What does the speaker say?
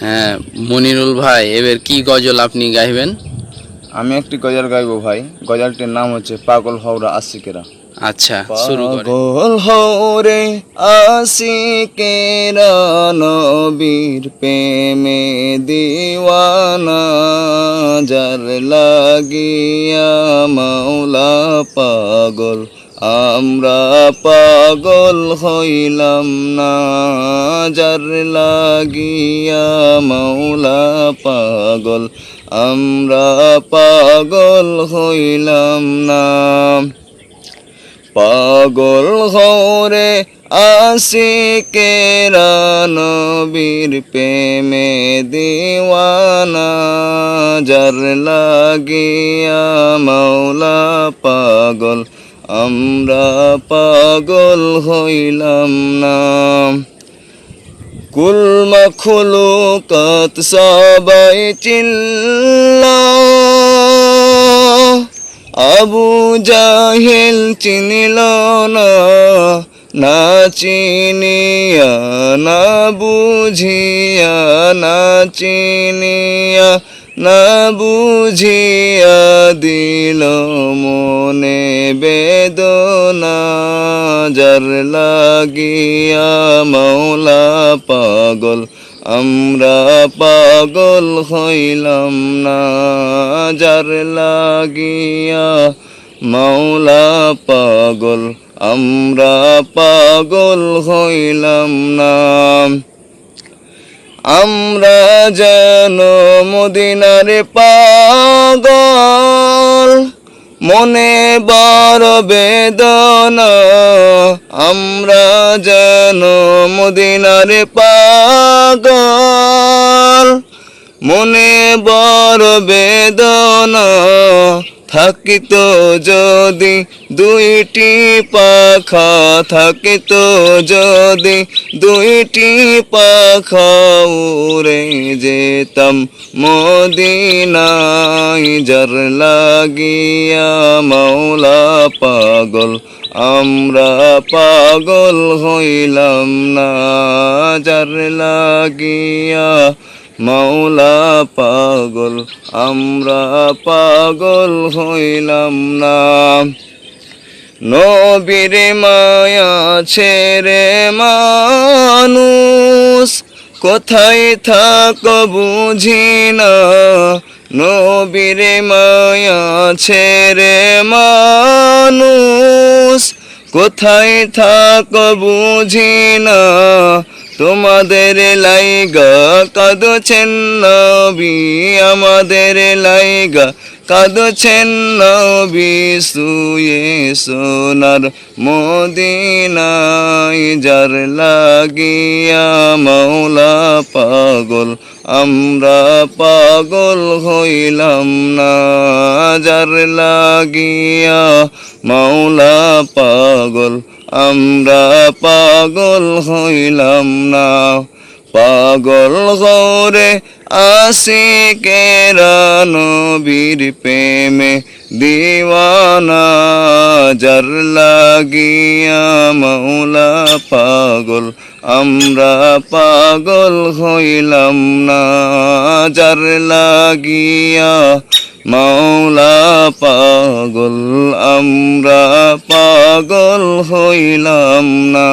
হ্যাঁ মনিরুল ভাই এবার কি গজল আপনি গাইবেন? আমি একটি গজল গাইবো ভাই। গজলটির নাম হচ্ছে পাগল হওরা আশিকেরা। আচ্ছা শুরু করে পাগল হরে আশিকেরা নবীর প্রেমে দিওয়ানা যার লাগিয়া মাওলা পাগল আমরা পাগল হইলাম না, যার লাগিয়া মাওলা পাগল। আমরা পাগল হইলাম না। পাগল হরে আশিকেরা নবীর প্রেমে দিওয়ানা, যার লাগিয়া মাওলা পাগল। আমরা পাগল হইলাম না। কুলমা কুল মখলুকাত সবাই চিল্লা। আবু জাহেল চিনিল না। না চিনিয়া, না বুঝিয়া, না চিনিয়া। না বুঝিয়া দিল মনে বেদনা, যার লাগিয়া মাওলা পাগল, আমরা পাগল হইলাম না। যার লাগিয়া মাওলা পাগল, আমরা পাগল হইলাম না। আমরা যেন মদিনার পাগল মনে বড় বেদনা। আমরা যেন মদিনার পাগল মনে বড় বেদনা। থাকিত যদি দুইটি পাখা, থাকিত যদি দুইটি পাখা উড়ে যেতাম মদিনায়। যার লাগিয়া মাওলা পাগল, আমরা পাগল হইলাম না। যার লাগিয়া মাওলা পাগল, আমরা পাগল হইলাম না। নবীর মায়া ছেড়ে মানুষ কোথায় থাক বুঝি না। নবীর মায়া ছেড়ে মানুষ কোথায় থাক বুঝি না। তোমাদের লাইগা কাঁদছেন নবী, আমাদের লাইগা কাঁদছেন নবী সুয়ে সোনার মদিনায়, যার লাগিয়া মাওলা পাগল, আমরা পাগল হইলাম না। যার লাগিয়া মাওলা পাগল আমরা পাগল হইলাম না। পাগল গরে আশিকেরা নবীর প্রেমে? দিওয়ানা যার লাগিয়া মৌলা পাগল, আমরা পাগল হইলাম না। যার লাগিয়া মাওলা পাগল আমরা পাগল হইলাম না।